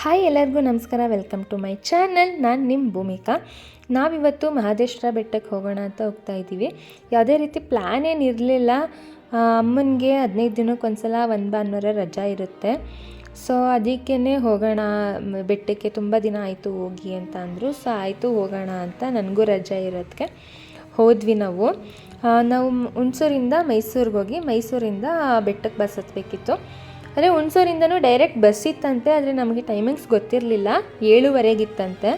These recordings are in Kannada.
ಹಾಯ್ ಎಲ್ಲರಿಗೂ ನಮಸ್ಕಾರ. ವೆಲ್ಕಮ್ ಟು ಮೈ ಚಾನಲ್ ನಾನು ನಿಮ್ಮ ಭೂಮಿಕಾ. ನಾವಿವತ್ತು ಮಹದೇಶ್ವರ ಬೆಟ್ಟಕ್ಕೆ ಹೋಗೋಣ ಅಂತ ಹೋಗ್ತಾ ಇದ್ದೀವಿ. ಯಾವುದೇ ರೀತಿ ಪ್ಲ್ಯಾನ್ ಏನು ಇರಲಿಲ್ಲ. ಅಮ್ಮನಿಗೆ ಹದಿನೈದು ದಿನಕ್ಕೆ ಒಂದ್ಸಲ ಒಂದು ಭಾನುವಾರ ರಜಾ ಇರುತ್ತೆ. ಸೊ ಅದಕ್ಕೇ ಹೋಗೋಣ. ಬೆಟ್ಟಕ್ಕೆ ತುಂಬ ದಿನ ಆಯಿತು ಹೋಗಿ ಅಂತ ಅಂದರು. ಸೊ ಆಯಿತು ಹೋಗೋಣ ಅಂತ ನನಗೂ ರಜೆ ಇರೋದಕ್ಕೆ ಹೋದ್ವಿ ನಾವು. ನಾವು ಹುಣಸೂರಿಂದ ಮೈಸೂರಿಗೆ ಹೋಗಿ ಮೈಸೂರಿಂದ ಬೆಟ್ಟಕ್ಕೆ ಬಸ್ ಹತ್ತಬೇಕಿತ್ತು ಅದೇ ಹುಣಸೂರಿಂದನೂ ಡೈರೆಕ್ಟ್ ಬಸ್ ಇತ್ತಂತೆ, ಆದರೆ ನಮಗೆ ಟೈಮಿಂಗ್ಸ್ ಗೊತ್ತಿರಲಿಲ್ಲ. ಏಳುವರೆಗಿತ್ತಂತೆ.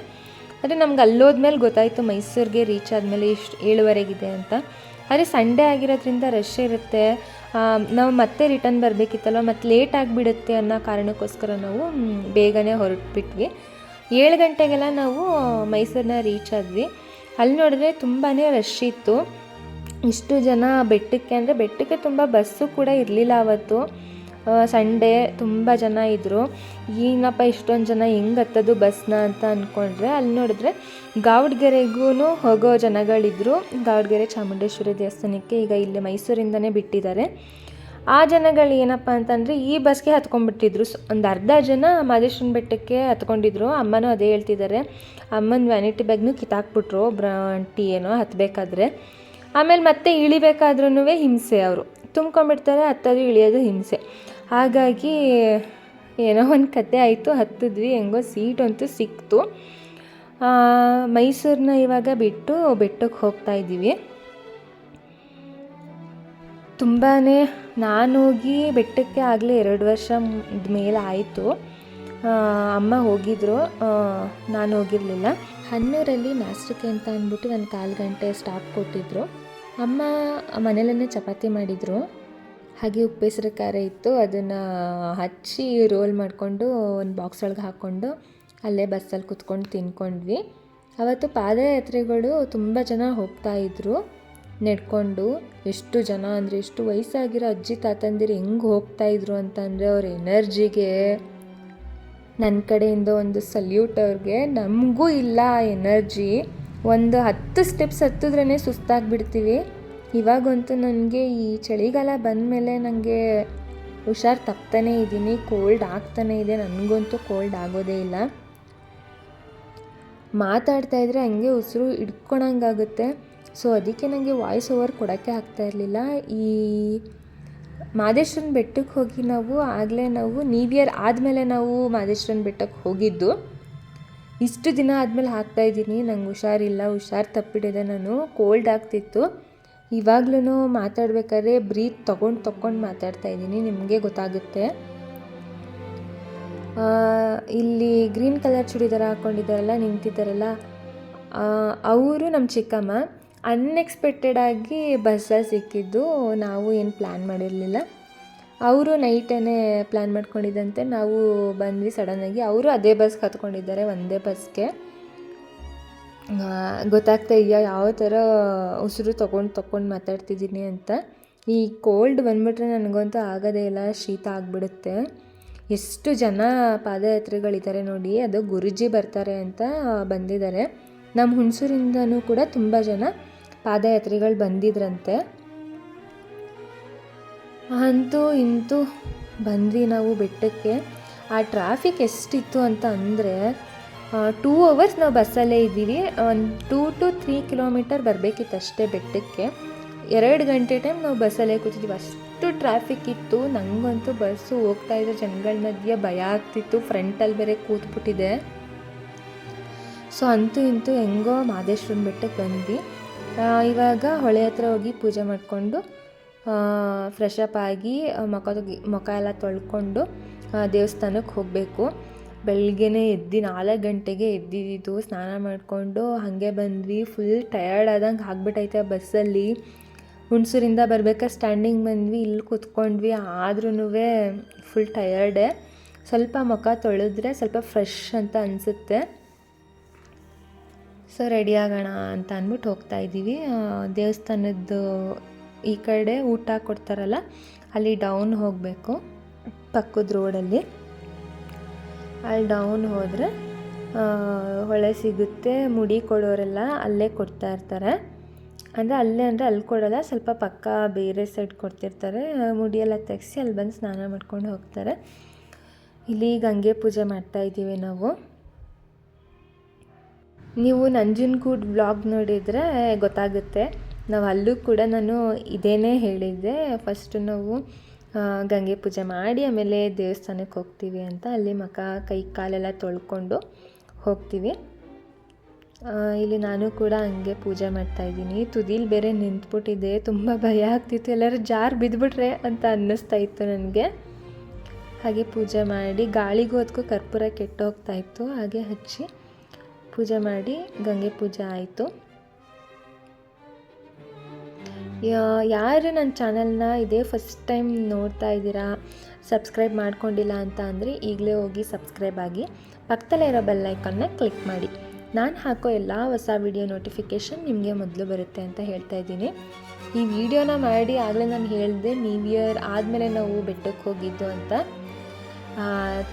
ಆದರೆ ನಮ್ಗೆ ಅಲ್ಲೋದ್ಮೇಲೆ ಗೊತ್ತಾಯಿತು ಮೈಸೂರಿಗೆ ರೀಚ್ ಆದಮೇಲೆ ಇಷ್ಟು ಏಳುವರೆಗಿದೆ ಅಂತ. ಆದರೆ ಸಂಡೇ ಆಗಿರೋದ್ರಿಂದ ರಶ್ ಇರುತ್ತೆ. ನಾವು ಮತ್ತೆ ರಿಟರ್ನ್ ಬರಬೇಕಿತ್ತಲ್ವ ಮತ್ತು ಲೇಟ್ ಆಗಿಬಿಡುತ್ತೆ ಅನ್ನೋ ಕಾರಣಕ್ಕೋಸ್ಕರ ನಾವು ಬೇಗನೆ ಹೊರಟ್ಬಿಟ್ವಿ. ಏಳು ಗಂಟೆಗೆಲ್ಲ ನಾವು ಮೈಸೂರನ್ನ ರೀಚ್ ಆದ್ವಿ. ಅಲ್ಲಿ ನೋಡಿದ್ರೆ ತುಂಬಾ ರಶ್ ಇತ್ತು. ಇಷ್ಟು ಜನ ಬೆಟ್ಟಕ್ಕೆ, ಅಂದರೆ ಬೆಟ್ಟಕ್ಕೆ ತುಂಬ ಬಸ್ಸು ಕೂಡ ಇರಲಿಲ್ಲ ಅವತ್ತು. ಸಂಡೇ ತುಂಬ ಜನ ಇದ್ದರು ಏನಪ್ಪ ಇಷ್ಟೊಂದು ಜನ ಹೆಂಗೆ ಹತ್ತೋದು ಬಸ್ನ ಅಂತ ಅಂದ್ಕೊಂಡ್ರೆ ಅಲ್ಲಿ ನೋಡಿದ್ರೆ ಗಾವಡ್ಗೆರೆಗೂ ಹೋಗೋ ಜನಗಳಿದ್ರು. ಗಾವಡ್ಗೆರೆ ಚಾಮುಂಡೇಶ್ವರಿ ದೇವಸ್ಥಾನಕ್ಕೆ ಈಗ ಇಲ್ಲಿ ಮೈಸೂರಿಂದನೇ ಬಿಟ್ಟಿದ್ದಾರೆ. ಆ ಜನಗಳು ಏನಪ್ಪ ಅಂತಂದರೆ ಈ ಬಸ್ಗೆ ಹತ್ಕೊಂಡ್ಬಿಟ್ಟಿದ್ರು. ಒಂದು ಅರ್ಧ ಜನ ಮಾದೇಶ್ವರನ ಬೆಟ್ಟಕ್ಕೆ ಹತ್ಕೊಂಡಿದ್ರು. ಅಮ್ಮನೂ ಅದೇ ಹೇಳ್ತಿದ್ದಾರೆ. ಅಮ್ಮನ ವ್ಯಾನಿಟಿ ಬ್ಯಾಗ್ನು ಕಿತ್ತಾಕ್ಬಿಟ್ರು. ಒಬ್ಬರ ಆಂಟಿ ಏನೋ ಹತ್ತಬೇಕಾದ್ರೆ ಆಮೇಲೆ ಮತ್ತೆ ಇಳಿಬೇಕಾದ್ರೂ ಹಿಂಸೆ ಅವರು. ತುಂಬ್ಕೊಂಡ್ಬಿಡ್ತಾರೆ. ಹತ್ತೋದು ಇಳಿಯೋದು ಹಿಂಸೆ. ಹಾಗಾಗಿ ಏನೋ ಒಂದು ಕತೆ ಆಯಿತು, ಹತ್ತಿದ್ವಿ, ಹೆಂಗೋ ಸೀಟ್ ಅಂತೂ ಸಿಕ್ತು. ಮೈಸೂರನ್ನ ಇವಾಗ ಬಿಟ್ಟು ಬೆಟ್ಟಕ್ಕೆ ಹೋಗ್ತಾ ಇದ್ದೀವಿ. ತುಂಬಾ ನಾನು ಹೋಗಿ ಬೆಟ್ಟಕ್ಕೆ ಆಗಲೇ ಎರಡು ವರ್ಷ ಮೇಲೆ ಆಯಿತು. ಅಮ್ಮ ಹೋಗಿದ್ರು. ನಾನು ಹೋಗಿರಲಿಲ್ಲ. ಹನ್ನೂರಲ್ಲಿ ನಾಷ್ಟಕ್ಕೆ ಅಂತ ಅಂದ್ಬಿಟ್ಟು ಒಂದು ಕಾಲು ಗಂಟೆ ಸ್ಟಾಪ್ ಕೊಟ್ಟಿದ್ರು. ಅಮ್ಮ ಮನೆಯಲ್ಲೇ ಚಪಾತಿ ಮಾಡಿದರು. ಹಾಗೆ ಉಪ್ಪೆಸರು ಖಾರ ಇತ್ತು, ಅದನ್ನು ಹಚ್ಚಿ ರೋಲ್ ಮಾಡಿಕೊಂಡು ಒಂದು ಬಾಕ್ಸ್ ಒಳಗೆ ಹಾಕ್ಕೊಂಡು ಅಲ್ಲೇ ಬಸ್ಸಲ್ಲಿ ಕುತ್ಕೊಂಡು ತಿನ್ಕೊಂಡ್ವಿ. ಅವತ್ತು ಪಾದಯಾತ್ರೆಗಳು ತುಂಬ ಜನ ಹೋಗ್ತಾಯಿದ್ರು ನೆಡ್ಕೊಂಡು ಎಷ್ಟು ಜನ ಅಂದರೆ ಎಷ್ಟು ವಯಸ್ಸಾಗಿರೋ ಅಜ್ಜಿ ತಾತಂದಿರು ಹೆಂಗೆ ಹೋಗ್ತಾ ಇದ್ರು ಅಂತಂದರೆ ಅವ್ರ ಎನರ್ಜಿಗೆ ನನ್ನ ಕಡೆಯಿಂದ ಒಂದು ಸಲ್ಯೂಟ್ ಅವ್ರಿಗೆ, ನಮಗೂ ಇಲ್ಲ ಎನರ್ಜಿ ಒಂದು ಹತ್ತು ಸ್ಟೆಪ್ಸ್ ಹತ್ತಿದ್ರೇ ಸುಸ್ತಾಗ್ಬಿಡ್ತೀವಿ. ಇವಾಗಂತೂ ನನಗೆ ಈ ಚಳಿಗಾಲ ಬಂದಮೇಲೆ ನನಗೆ ಹುಷಾರು ತಪ್ತಾನೇ ಇದ್ದೀನಿ ಕೋಲ್ಡ್ ಆಗ್ತಾನೇ ಇದೆ, ನನಗಂತೂ ಕೋಲ್ಡ್ ಆಗೋದೇ ಇಲ್ಲ. ಮಾತಾಡ್ತಾ ಇದ್ರೆ ಹಂಗೆ ಉಸಿರು ಹಿಡ್ಕೊಳಂಗಾಗುತ್ತೆ. ಸೊ ಅದಕ್ಕೆ ನನಗೆ ವಾಯ್ಸ್ ಓವರ್ ಕೊಡೋಕ್ಕೆ ಆಗ್ತಾ ಇರಲಿಲ್ಲ. ಈ ಮಾದೇಶ್ವರನ ಬೆಟ್ಟಕ್ಕೆ ಹೋಗಿ ನಾವು, ಆಗಲೇ ನಾವು ನ್ಯೂ ಇಯರ್ ಆದಮೇಲೆ ನಾವು ಮಾದೇಶ್ವರನ ಬೆಟ್ಟಕ್ಕೆ ಹೋಗಿದ್ದು. ಇಷ್ಟು ದಿನ ಆದಮೇಲೆ ಹಾಕ್ತಾಯಿದ್ದೀನಿ ನಂಗೆ ಹುಷಾರಿಲ್ಲ, ಹುಷಾರು ತಪ್ಪಿಡಿದೆ ನಾನು ಕೋಲ್ಡ್ ಆಗ್ತಿತ್ತು. ಇವಾಗ್ಲೂ ಮಾತಾಡ್ಬೇಕಾದ್ರೆ ಬ್ರೀತ್ ತೊಗೊಂಡು ತೊಗೊಂಡು ಮಾತಾಡ್ತಾ ಇದ್ದೀನಿ, ನಿಮಗೆ ಗೊತ್ತಾಗುತ್ತೆ. ಇಲ್ಲಿ ಗ್ರೀನ್ ಕಲರ್ ಚೂಡಿದಾರ ಹಾಕ್ಕೊಂಡಿದ್ದಾರಲ್ಲ ನಿಂತಿದ್ದಾರಲ್ಲ ಅವರು ನಮ್ಮ ಚಿಕ್ಕಮ್ಮ. ಅನ್ಎಕ್ಸ್ಪೆಕ್ಟೆಡಾಗಿ ಬಸ್ಸಲ್ಲಿ ಸಿಕ್ಕಿದ್ದು ನಾವು ಏನು ಪ್ಲ್ಯಾನ್ ಮಾಡಿರಲಿಲ್ಲ. ಅವರು ನೈಟೇ ಪ್ಲ್ಯಾನ್ ಮಾಡ್ಕೊಂಡಿದ್ದಂತೆ, ನಾವು ಬಂದ್ವಿ ಸಡನ್ನಾಗಿ ಅವರು ಅದೇ ಬಸ್ಗೆ ಹತ್ಕೊಂಡಿದ್ದಾರೆ ಒಂದೇ ಬಸ್ಗೆ ಗೊತ್ತಾಗ್ತಾ ಇದೆಯಾ ಯಾವ ಥರ ಉಸಿರು ತೊಗೊಂಡು ತೊಗೊಂಡು ಮಾತಾಡ್ತಿದ್ದೀನಿ ಅಂತ? ಈ ಕೋಲ್ಡ್ ಬಂದುಬಿಟ್ರೆ ನನಗಂತೂ ಆಗೋದೇ ಇಲ್ಲ, ಶೀತ ಆಗಿಬಿಡುತ್ತೆ. ಎಷ್ಟು ಜನ ಪಾದಯಾತ್ರೆಗಳಿದ್ದಾರೆ ನೋಡಿ, ಅದು ಗುರುಜಿ ಬರ್ತಾರೆ ಅಂತ ಬಂದಿದ್ದಾರೆ. ನಮ್ಮ ಹುಣಸೂರಿಂದನೂ ಕೂಡ ತುಂಬ ಜನ ಪಾದಯಾತ್ರೆಗಳು ಬಂದಿದ್ರಂತೆ. ಅಂತೂ ಇಂತೂ ಬಂದ್ವಿ ನಾವು ಬೆಟ್ಟಕ್ಕೆ. ಆ ಟ್ರಾಫಿಕ್ ಎಷ್ಟಿತ್ತು ಅಂತ ಅಂದರೆ ಟೂ ಅವರ್ಸ್ ನಾವು ಬಸ್ಸಲ್ಲೇ ಇದ್ದೀವಿ. ಒಂದು ಟೂ ಟು ತ್ರೀ ಕಿಲೋಮೀಟರ್ ಬರಬೇಕಿತ್ತು ಅಷ್ಟೇ ಬೆಟ್ಟಕ್ಕೆ. ಎರಡು ಗಂಟೆ ಟೈಮ್ ನಾವು ಬಸ್ಸಲ್ಲೇ ಕೂತಿದ್ದೀವಿ ಅಷ್ಟು ಟ್ರಾಫಿಕ್ ಇತ್ತು. ನನಗಂತೂ ಬಸ್ಸು ಹೋಗ್ತಾ ಇದ್ದ ಜನಗಳ ಮಧ್ಯೆ ಭಯ ಆಗ್ತಿತ್ತು. ಫ್ರಂಟಲ್ಲಿ ಬೇರೆ ಕೂತ್ಬಿಟ್ಟಿದೆ. ಸೊ ಅಂತೂ ಇಂತೂ ಹೆಂಗೋ ಮಾದೇಶ್ವರನ ಬೆಟ್ಟಕ್ಕೆ ಬಂದ್ವಿ. ಇವಾಗ ಹೊಳೆ ಹತ್ರ ಹೋಗಿ ಪೂಜೆ ಮಾಡಿಕೊಂಡು ಫ್ರೆಶ್ ಅಪ್ ಆಗಿ ಮುಖ ಮುಖ ಎಲ್ಲ ತೊಳ್ಕೊಂಡು ದೇವಸ್ಥಾನಕ್ಕೆ ಹೋಗಬೇಕು. ಬೆಳಗ್ಗೆನೇ ಎದ್ದು ನಾಲ್ಕು ಗಂಟೆಗೆ ಎದ್ದಿದ್ದು, ಸ್ನಾನ ಮಾಡಿಕೊಂಡು ಹಾಗೆ ಬಂದ್ವಿ. ಫುಲ್ ಟಯರ್ಡ್ ಆದಂಗೆ ಆಗ್ಬಿಟ್ಟೈತೆ ಬಸ್ಸಲ್ಲಿ ಹುಣಸೂರಿಂದ ಬರ್ಬೇಕಾದ್ರೆ ಸ್ಟ್ಯಾಂಡಿಂಗ್ ಬಂದ್ವಿ, ಇಲ್ಲಿ ಕೂತ್ಕೊಂಡ್ವಿ. ಆದ್ರೂ ಫುಲ್ ಟಯರ್ಡೆ ಸ್ವಲ್ಪ ಮುಖ ತೊಳೆದ್ರೆ ಸ್ವಲ್ಪ ಫ್ರೆಶ್ ಅಂತ ಅನಿಸುತ್ತೆ. ಸೊ ರೆಡಿ ಆಗೋಣ ಅಂತ ಅಂದ್ಬಿಟ್ಟು ಹೋಗ್ತಾ ಇದ್ದೀವಿ. ದೇವಸ್ಥಾನದ್ದು ಈ ಕಡೆ ಊಟ ಕೊಡ್ತಾರಲ್ಲ, ಅಲ್ಲಿ ಡೌನ್ ಹೋಗಬೇಕು, ಪಕ್ಕದ ರೋಡಲ್ಲಿ ಅಲ್ಲಿ ಡೌನ್ ಹೋದರೆ ಹೊಳೆ ಸಿಗುತ್ತೆ, ಮುಡಿ ಕೊಡೋರೆಲ್ಲ ಅಲ್ಲೇ ಕೊಡ್ತಾ ಇರ್ತಾರೆ. ಅಂದರೆ ಅಲ್ಲೇ ಅಂದರೆ ಅಲ್ಲಿ ಕೊಡೋಲ್ಲ, ಸ್ವಲ್ಪ ಪಕ್ಕ ಬೇರೆ ಸೈಡ್ ಕೊಡ್ತಿರ್ತಾರೆ. ಮುಡಿಯೆಲ್ಲ ತೆಗೆಸಿ ಅಲ್ಲಿ ಬಂದು ಸ್ನಾನ ಮಾಡ್ಕೊಂಡು ಹೋಗ್ತಾರೆ. ಇಲ್ಲಿ ಗಂಗೆ ಪೂಜೆ ಮಾಡ್ತಾ ಇದ್ದೀವಿ ನಾವು. ನೀವು ನಂಜನಗೂಡು ಬ್ಲಾಗ್ ನೋಡಿದರೆ ಗೊತ್ತಾಗುತ್ತೆ. ನಾವು ಅಲ್ಲೂ ಕೂಡ ನಾನು ಇದೇನೇ ಹೇಳಿದ್ದೆ. ಫಸ್ಟು ನಾವು ಗಂಗೆ ಪೂಜೆ ಮಾಡಿ ಆಮೇಲೆ ದೇವಸ್ಥಾನಕ್ಕೆ ಹೋಗ್ತೀವಿ ಅಂತ ಅಲ್ಲಿ ಮಖ ಕೈ ಕಾಲೆಲ್ಲ ತೊಳ್ಕೊಂಡು ಹೋಗ್ತೀವಿ. ಇಲ್ಲಿ ನಾನು ಕೂಡ ಹಂಗೆ ಪೂಜೆ ಮಾಡ್ತಾಯಿದ್ದೀನಿ ತುದಿಲಿ ಬೇರೆ ನಿಂತ್ಬಿಟ್ಟಿದೆ. ತುಂಬ ಭಯ ಆಗ್ತಿತ್ತು. ಎಲ್ಲರೂ ಜಾರು ಬಿದ್ದುಬಿಟ್ರೆ ಅಂತ ಅನ್ನಿಸ್ತಾ ಇತ್ತು ನನಗೆ. ಹಾಗೆ ಪೂಜೆ ಮಾಡಿ ಗಾಳಿಗೂ ಅದಕ್ಕೂ ಕರ್ಪೂರ ಕೆಟ್ಟೋಗ್ತಾಯಿತ್ತು ಹಾಗೆ ಹಚ್ಚಿ ಪೂಜೆ ಮಾಡಿ ಗಂಗೆ ಪೂಜೆ ಆಯಿತು. ಯಾರು ನನ್ನ ಚಾನಲ್ನ ಇದೇ ಫಸ್ಟ್ ಟೈಮ್ ನೋಡ್ತಾ ಇದ್ದೀರಾ, ಸಬ್ಸ್ಕ್ರೈಬ್ ಮಾಡ್ಕೊಂಡಿಲ್ಲ ಅಂತ ಅಂದರೆ ಈಗಲೇ ಹೋಗಿ ಸಬ್ಸ್ಕ್ರೈಬ್ ಆಗಿ ಪಕ್ಕದಲ್ಲೇ ಇರೋ ಬೆಲ್ಲೈಕನ್ನ ಕ್ಲಿಕ್ ಮಾಡಿ. ನಾನು ಹಾಕೋ ಎಲ್ಲ ಹೊಸ ವಿಡಿಯೋ ನೋಟಿಫಿಕೇಷನ್ ನಿಮಗೆ ಮೊದಲು ಬರುತ್ತೆ ಅಂತ ಹೇಳ್ತಾ ಇದ್ದೀನಿ. ಈ ವಿಡಿಯೋನ ಮಾಡಿ ಆಗಲೇ ನಾನು ಹೇಳಿದೆ ನ್ಯೂ ಇಯರ್ ಆದಮೇಲೆ ನಾವು ಬೆಟ್ಟಕ್ಕೆ ಹೋಗಿದ್ದು ಅಂತ.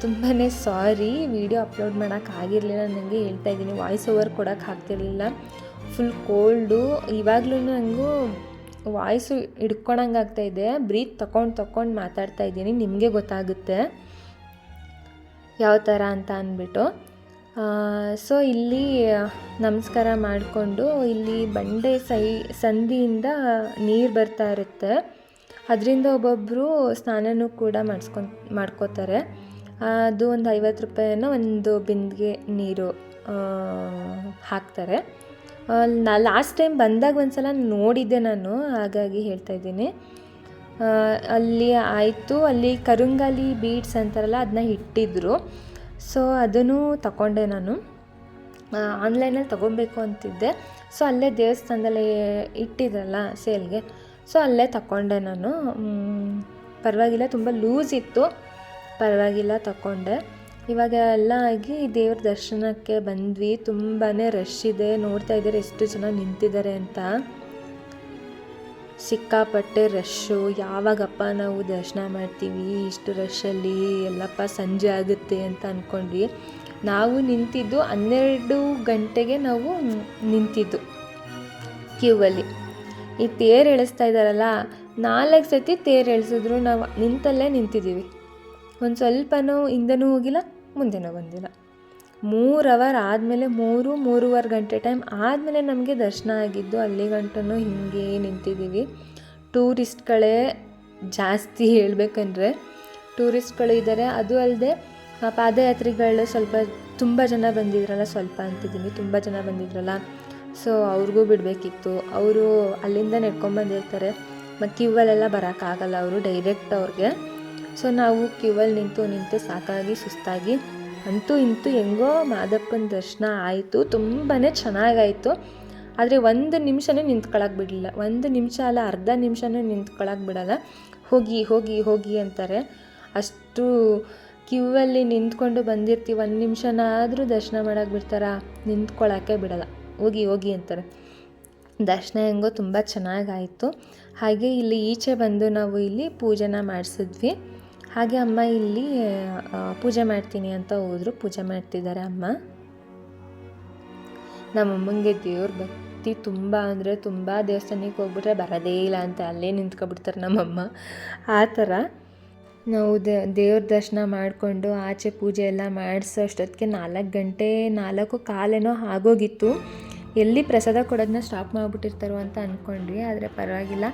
ತುಂಬಾ ಸಾರಿ ವಿಡಿಯೋ ಅಪ್ಲೋಡ್ ಮಾಡೋಕ್ಕಾಗಿರಲಿಲ್ಲ ನನಗೆ ಹೇಳ್ತಾ ಇದ್ದೀನಿ. ವಾಯ್ಸ್ ಓವರ್ ಕೊಡೋಕ್ಕೆ ಆಗ್ತಿರ್ಲಿಲ್ಲ. ಫುಲ್ ಕೋಲ್ಡು ಇವಾಗಲೂ ನನಗೂ ವಾಯ್ಸು ಹಿಡ್ಕೊಳಂಗೆ ಇದೆ. ಬ್ರೀತ್ ತಗೊಂಡು ತಕೊಂಡು ಮಾತಾಡ್ತಾ ಇದ್ದೀನಿ. ನಿಮಗೆ ಗೊತ್ತಾಗುತ್ತೆ ಯಾವ ಥರ ಅಂತ ಅಂದ್ಬಿಟ್ಟು. ಸೊ ಇಲ್ಲಿ ನಮಸ್ಕಾರ ಮಾಡಿಕೊಂಡು ಇಲ್ಲಿ ಬಂಡೆ ಸೈ ಸಂಧಿಯಿಂದ ನೀರು ಬರ್ತಾ ಇರುತ್ತೆ. ಅದರಿಂದ ಒಬ್ಬೊಬ್ಬರು ಸ್ನಾನನೂ ಕೂಡ ಮಾಡಿಸ್ಕೊಂಡು ಮಾಡ್ಕೋತಾರೆ. ಅದು ಒಂದು ಐವತ್ತು ರೂಪಾಯಿನ ಒಂದು ಬಿಂದಿಗೆ ನೀರು ಹಾಕ್ತಾರೆ. ನಾ ಲಾಸ್ಟ್ ಟೈಮ್ ಬಂದಾಗ ಒಂದು ಸಲ ನೋಡಿದ್ದೆ ನಾನು, ಹಾಗಾಗಿ ಹೇಳ್ತಾ ಇದ್ದೀನಿ. ಅಲ್ಲಿ ಆಯಿತು, ಅಲ್ಲಿ ಕರುಂಗಾಲಿ ಬೀಡ್ಸ್ ಅಂತಾರಲ್ಲ ಅದನ್ನ ಇಟ್ಟಿದ್ರು. ಸೊ ಅದನ್ನು ತಗೊಂಡೆ ನಾನು. ಆನ್ಲೈನಲ್ಲಿ ತೊಗೊಬೇಕು ಅಂತಿದ್ದೆ. ಸೊ ಅಲ್ಲೇ ದೇವಸ್ಥಾನದಲ್ಲಿ ಇಟ್ಟಿದ್ರಲ್ಲ ಸೇಲ್ಗೆ ಸೊ ಅಲ್ಲೇ ತಗೊಂಡೆ ನಾನು. ಪರವಾಗಿಲ್ಲ, ತುಂಬ ಲೂಸ್ ಇತ್ತು. ಪರವಾಗಿಲ್ಲ ತಗೊಂಡೆ ಇವಾಗ ಎಲ್ಲ ಆಗಿ ದೇವ್ರ ದರ್ಶನಕ್ಕೆ ಬಂದ್ವಿ. ತುಂಬಾ ರಶ್ ಇದೆ. ನೋಡ್ತಾ ಇದ್ದಾರೆ ಎಷ್ಟು ಜನ ನಿಂತಿದ್ದಾರೆ ಅಂತ. ಸಿಕ್ಕಾಪಟ್ಟೆ ರಶ್ಶು ಯಾವಾಗಪ್ಪ ನಾವು ದರ್ಶನ ಮಾಡ್ತೀವಿ? ಇಷ್ಟು ರಶ್ಶಲ್ಲಿ ಎಲ್ಲಪ್ಪ ಸಂಜೆ ಆಗುತ್ತೆ ಅಂತ ಅಂದ್ಕೊಂಡ್ವಿ ನಾವು ನಿಂತಿದ್ದು ಹನ್ನೆರಡು ಗಂಟೆಗೆ ನಾವು ನಿಂತಿದ್ದು ಕ್ಯೂವಲ್ಲಿ. ಈ ತೇರು ಎಳಿಸ್ತಾ ಇದ್ದಾರಲ್ಲ, ನಾಲ್ಕು ಸತಿ ತೇರು ಎಳಿಸಿದ್ರು ನಾವು ನಿಂತಲ್ಲೇ ನಿಂತಿದ್ದೀವಿ. ಒಂದು ಸ್ವಲ್ಪನೂ ಹಿಂದೆನೂ ಹೋಗಿಲ್ಲ, ಮುಂದೆನೂ ಬಂದಿಲ್ಲ. ಮೂರು ಅವರ್ ಆದಮೇಲೆ, ಮೂರು, ಮೂರುವರೆ ಗಂಟೆ ಟೈಮ್ ಆದಮೇಲೆ ನಮಗೆ ದರ್ಶನ ಆಗಿದ್ದು ಅಲ್ಲಿ ಗಂಟನೂ ಹಿಂಗೆ ನಿಂತಿದ್ದೀವಿ. ಟೂರಿಸ್ಟ್ಗಳೇ ಜಾಸ್ತಿ ಹೇಳಬೇಕಂದ್ರೆ, ಟೂರಿಸ್ಟ್ಗಳು ಇದ್ದಾರೆ ಅದು ಅಲ್ಲದೆ ಪಾದಯಾತ್ರಿಗಳು ಸ್ವಲ್ಪ, ತುಂಬ ಜನ ಬಂದಿದ್ರಲ್ಲ, ಸ್ವಲ್ಪ ಅಂತಿದ್ದೀನಿ, ತುಂಬ ಜನ ಬಂದಿದ್ರಲ್ಲ. ಸೊ ಅವ್ರಿಗೂ ಬಿಡಬೇಕಿತ್ತು. ಅವರು ಅಲ್ಲಿಂದ ನಡ್ಕೊಂಬಂದಿರ್ತಾರೆ. ಮತ್ತು ಕ್ಯೂವಲ್ಲೆಲ್ಲ ಬರೋಕ್ಕಾಗಲ್ಲ, ಅವರು ಡೈರೆಕ್ಟ್ ಅವ್ರಿಗೆ. ಸೊ ನಾವು ಕ್ಯೂವಲ್ಲಿ ನಿಂತು ನಿಂತು ಸಾಕಾಗಿ ಸುಸ್ತಾಗಿ, ಅಂತೂ ಇಂತೂ ಹೆಂಗೋ ಮಾದಪ್ಪನ ದರ್ಶನ ಆಯಿತು. ತುಂಬಾ ಚೆನ್ನಾಗಾಯಿತು. ಆದರೆ ಒಂದು ನಿಮಿಷನೂ ನಿಂತ್ಕೊಳ್ಳೋಕೆ ಬಿಡಲಿಲ್ಲ. ಒಂದು ನಿಮಿಷ ಅಲ್ಲ, ಅರ್ಧ ನಿಮಿಷನೂ ನಿಂತ್ಕೊಳ್ಳೋಕೆ ಬಿಡಲ್ಲ. ಹೋಗಿ ಹೋಗಿ ಹೋಗಿ ಅಂತಾರೆ. ಅಷ್ಟು ಕ್ಯೂವಲ್ಲಿ ನಿಂತ್ಕೊಂಡು ಬಂದಿರ್ತೀವಿ. ಒಂದು ನಿಮಿಷನಾದರೂ ದರ್ಶನ ಮಾಡೋಕೆ ಬಿಡ್ತಾರಾ? ನಿಂತ್ಕೊಳ್ಳೋಕ್ಕೆ ಬಿಡಲ್ಲ. ಹೋಗಿ ಹೋಗಿ ಅಂತಾರೆ. ದರ್ಶನ ಹೆಂಗೋ ತುಂಬ ಚೆನ್ನಾಗಾಯಿತು. ಹಾಗೆ ಇಲ್ಲಿ ಈಚೆ ಬಂದು ನಾವು ಇಲ್ಲಿ ಪೂಜೆನ ಮಾಡಿಸಿದ್ವಿ. ಹಾಗೆ ಅಮ್ಮ ಇಲ್ಲಿ ಪೂಜೆ ಮಾಡ್ತೀನಿ ಅಂತ ಹೋದ್ರು. ಪೂಜೆ ಮಾಡ್ತಿದ್ದಾರೆ ಅಮ್ಮ. ನಮ್ಮಮ್ಮಂಗೆ ದೇವ್ರ ಭಕ್ತಿ ತುಂಬ ಅಂದರೆ ತುಂಬ. ದೇವಸ್ಥಾನಕ್ಕೆ ಹೋಗ್ಬಿಟ್ರೆ ಬರೋದೇ ಇಲ್ಲ ಅಂತ ಅಲ್ಲೇ ನಿಂತ್ಕೊಬಿಡ್ತಾರೆ ನಮ್ಮಮ್ಮ. ಆ ಥರ ನಾವು ದೇವ್ರ ದರ್ಶನ ಮಾಡಿಕೊಂಡು ಆಚೆ ಪೂಜೆ ಎಲ್ಲ ಮಾಡಿಸೋ ಅಷ್ಟೊತ್ತಿಗೆ ನಾಲ್ಕು ಗಂಟೆ, ನಾಲ್ಕು ಕಾಲೇನೋ ಆಗೋಗಿತ್ತು. ಎಲ್ಲಿ ಪ್ರಸಾದ ಕೊಡೋದನ್ನ ಸ್ಟಾಪ್ ಮಾಡಿಬಿಟ್ಟಿರ್ತಾರೋ ಅಂತ ಅಂದ್ಕೊಂಡ್ವಿ ಆದರೆ ಪರವಾಗಿಲ್ಲ.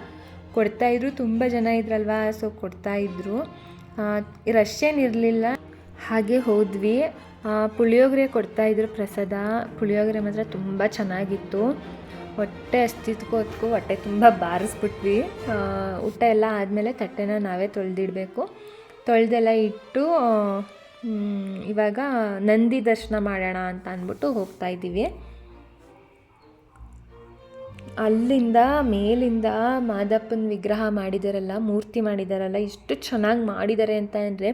ಕೊಡ್ತಾಯಿದ್ರು ತುಂಬ ಜನ ಇದ್ರಲ್ವಾ ಸೊ ಕೊಡ್ತಾಯಿದ್ರು ರಶ್ ಏನಿರಲಿಲ್ಲ ಹಾಗೆ ಹೋದ್ವಿ. ಪುಳಿಯೋಗರೆ ಕೊಡ್ತಾಯಿದ್ರು ಪ್ರಸಾದ. ಪುಳಿಯೋಗರೆ ಮಾತ್ರ ತುಂಬ ಚೆನ್ನಾಗಿತ್ತು. ಹೊಟ್ಟೆ ಅಸ್ತಿತ್ಕೋ ಹೊತ್ಕೋ ಹೊಟ್ಟೆ ತುಂಬ ಬಾರಿಸ್ಬಿಟ್ವಿ. ಊಟ ಎಲ್ಲ ಆದಮೇಲೆ ತಟ್ಟೆನ ನಾವೇ ತೊಳೆದಿಡಬೇಕು. ತೊಳೆದೆಲ್ಲ ಇಟ್ಟು ಇವಾಗ ನಂದಿ ದರ್ಶನ ಮಾಡೋಣ ಅಂತ ಅಂದ್ಬಿಟ್ಟು ಹೋಗ್ತಾ ಇದ್ದೀವಿ ಅಲ್ಲಿಂದ, ಮೇಲಿಂದ ಮಾದಪ್ಪನ ವಿಗ್ರಹ ಮಾಡಿದಾರಲ್ಲ, ಮೂರ್ತಿ ಮಾಡಿದಾರಲ್ಲ ಎಷ್ಟು ಚೆನ್ನಾಗಿ ಮಾಡಿದ್ದಾರೆ ಅಂತ ಅಂದರೆ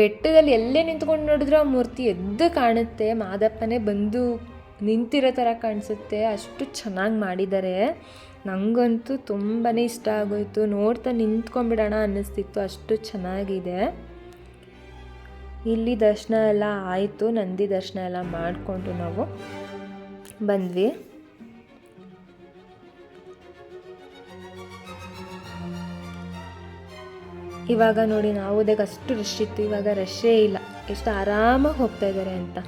ಬೆಟ್ಟದಲ್ಲಿ ಎಲ್ಲೇ ನಿಂತ್ಕೊಂಡು ನೋಡಿದ್ರು ಆ ಮೂರ್ತಿ ಎದ್ದು ಕಾಣುತ್ತೆ, ಮಾದಪ್ಪನೇ ಬಂದು ನಿಂತಿರೋ ಥರ ಕಾಣಿಸುತ್ತೆ, ಅಷ್ಟು ಚೆನ್ನಾಗಿ ಮಾಡಿದ್ದಾರೆ ನನಗಂತೂ ತುಂಬಾ ಇಷ್ಟ ಆಗೋಯ್ತು. ನೋಡ್ತಾ ನಿಂತ್ಕೊಂಡ್ಬಿಡೋಣ ಅನ್ನಿಸ್ತಿತ್ತು, ಅಷ್ಟು ಚೆನ್ನಾಗಿದೆ. ಇಲ್ಲಿ ದರ್ಶನ ಎಲ್ಲ ಆಯಿತು, ನಂದಿ ದರ್ಶನ ಎಲ್ಲ ಮಾಡಿಕೊಂಡು ನಾವು ಬಂದ್ವಿ. ಇವಾಗ ನೋಡಿ, ನಾವು ಅದಕ್ಕೆ ಅಷ್ಟು ರಶ್ ಇತ್ತು. ಇವಾಗ ರಶ್ಶೇ ಇಲ್ಲ. ಎಷ್ಟು ಆರಾಮಾಗಿ ಹೋಗ್ತಾ ಇದ್ದಾರೆ ಅಂತ.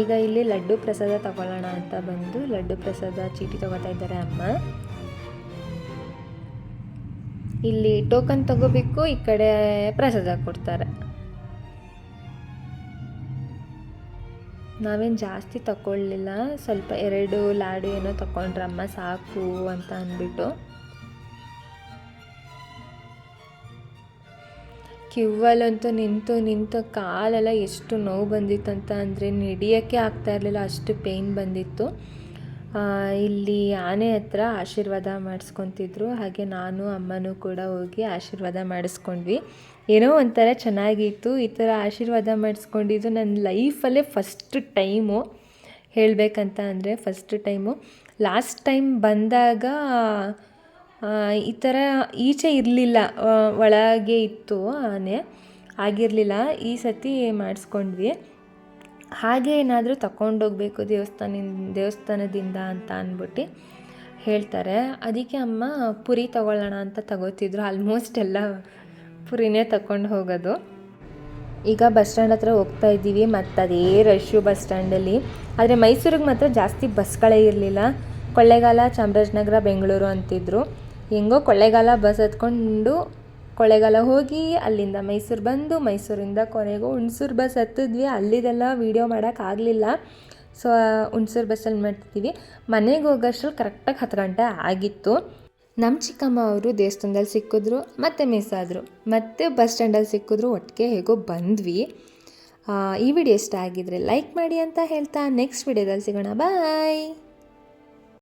ಈಗ ಇಲ್ಲಿ ಲಡ್ಡು ಪ್ರಸಾದ ತಗೊಳ್ಳೋಣ ಅಂತ ಬಂದು ಲಡ್ಡು ಪ್ರಸಾದ ಚೀಟಿ ತಗೋತಾ ಇದ್ದಾರೆ ಅಮ್ಮ. ಇಲ್ಲಿ ಟೋಕನ್ ತಗೋಬೇಕು, ಈ ಕಡೆ ಪ್ರಸಾದ ಕೊಡ್ತಾರೆ. ನಾವೇನು ಜಾಸ್ತಿ ತಗೊಳ್ಳಿಲ್ಲ. ಸ್ವಲ್ಪ ಎರಡು ಲಾಡು ಏನೋ ತಗೊಂಡ್ರಮ್ಮ, ಸಾಕು ಅಂತ ಅಂದ್ಬಿಟ್ಟು. ಕ್ಯೂವಲ್ಲಂತೂ ನಿಂತು ನಿಂತು ಕಾಲೆಲ್ಲ ಎಷ್ಟು ನೋವು ಬಂದಿತ್ತಂತ ಅಂದರೆ ನಡೆಯೋಕ್ಕೆ ಆಗ್ತಾ ಇರಲಿಲ್ಲ, ಅಷ್ಟು ಪೇಯ್ನ್ ಬಂದಿತ್ತು. ಇಲ್ಲಿ ಆನೆ ಹತ್ರ ಆಶೀರ್ವಾದ ಮಾಡಿಸ್ಕೊತಿದ್ರು, ಹಾಗೆ ನಾನು ಅಮ್ಮನೂ ಕೂಡ ಹೋಗಿ ಆಶೀರ್ವಾದ ಮಾಡಿಸ್ಕೊಂಡ್ವಿ. ಏನೋ ಒಂಥರ ಚೆನ್ನಾಗಿತ್ತು, ಈ ಥರ ಆಶೀರ್ವಾದ ಮಾಡಿಸ್ಕೊಂಡಿದ್ದು ನನ್ನ ಲೈಫಲ್ಲೇ ಫಸ್ಟ್ ಟೈಮು ಹೇಳಬೇಕಂತ ಅಂದರೆ ಫಸ್ಟ್ ಟೈಮು ಲಾಸ್ಟ್ ಟೈಮ್ ಬಂದಾಗ ಈ ಥರ ಈಚೆ ಇರಲಿಲ್ಲ ಒಳಗೆ ಇತ್ತು, ಆನೆ. ಆಗಿರಲಿಲ್ಲ. ಈ ಸತಿ ಮಾಡಿಸ್ಕೊಂಡ್ವಿ. ಹಾಗೆ ಏನಾದರೂ ತಗೊಂಡೋಗ್ಬೇಕು ದೇವಸ್ಥಾನ ದೇವಸ್ಥಾನದಿಂದ ಅಂತ ಅಂದ್ಬಿಟ್ಟು ಹೇಳ್ತಾರೆ. ಅದಕ್ಕೆ ಅಮ್ಮ, ಪುರಿ ತಗೊಳ್ಳೋಣ ಅಂತ ತಗೋತಿದ್ರು. ಆಲ್ಮೋಸ್ಟ್ ಎಲ್ಲ ಪುರಿನೇ ತಗೊಂಡು ಹೋಗೋದು. ಈಗ ಬಸ್ ಸ್ಟ್ಯಾಂಡ್ ಹತ್ರ ಹೋಗ್ತಾ ಇದ್ದೀವಿ. ಮತ್ತು ಅದೇ ರಶ್ಶು ಬಸ್ ಸ್ಟ್ಯಾಂಡಲ್ಲಿ ಆದರೆ ಮೈಸೂರಿಗೆ ಮಾತ್ರ ಜಾಸ್ತಿ ಬಸ್ಗಳೇ ಇರಲಿಲ್ಲ. ಕೊಳ್ಳೇಗಾಲ ಚಾಮರಾಜನಗರ, ಬೆಂಗಳೂರು ಅಂತಿದ್ರು. ಹೆಂಗೋ ಕೊಳ್ಳೇಗಾಲ ಬಸ್ ಹತ್ಕೊಂಡು ಕೊಳ್ಳೇಗಾಲ ಹೋಗಿ ಅಲ್ಲಿಂದ ಮೈಸೂರು ಬಂದು ಮೈಸೂರಿಂದ ಕೊನೆಗೂ ಹುಣ್ಸೂರು ಬಸ್ ಹತ್ತಿದ್ವಿ. ಅಲ್ಲಿದೆಲ್ಲ ವೀಡಿಯೋ ಮಾಡೋಕ್ಕಾಗಲಿಲ್ಲ ಸೊ ಹುಣ್ಸೂರು ಬಸ್ಸಲ್ಲಿ ಮಾಡ್ತಿದ್ದೀವಿ ಮನೆಗೆ ಹೋಗೋಷ್ಟ್ರಲ್ಲಿ ಕರೆಕ್ಟಾಗಿ ಹತ್ತು ಗಂಟೆ ಆಗಿತ್ತು. ನಮ್ಮ ಚಿಕ್ಕಮ್ಮ ಅವರು ದೇವಸ್ಥಾನದಲ್ಲಿ ಸಿಕ್ಕಿದ್ರು, ಮತ್ತೆ ಮಿಸ್ ಆದರು. ಮತ್ತೆ ಬಸ್ ಸ್ಟ್ಯಾಂಡಲ್ಲಿ ಸಿಕ್ಕಿದ್ರು, ಒಟ್ಟಿಗೆ ಹೇಗೋ ಬಂದ್ವಿ. ಈ ವಿಡಿಯೋ ಇಷ್ಟ ಆಗಿದ್ರೆ ಲೈಕ್ ಮಾಡಿ ಅಂತ ಹೇಳ್ತಾ ನೆಕ್ಸ್ಟ್ ವಿಡಿಯೋದಲ್ಲಿ ಸಿಗೋಣ. ಬಾಯ್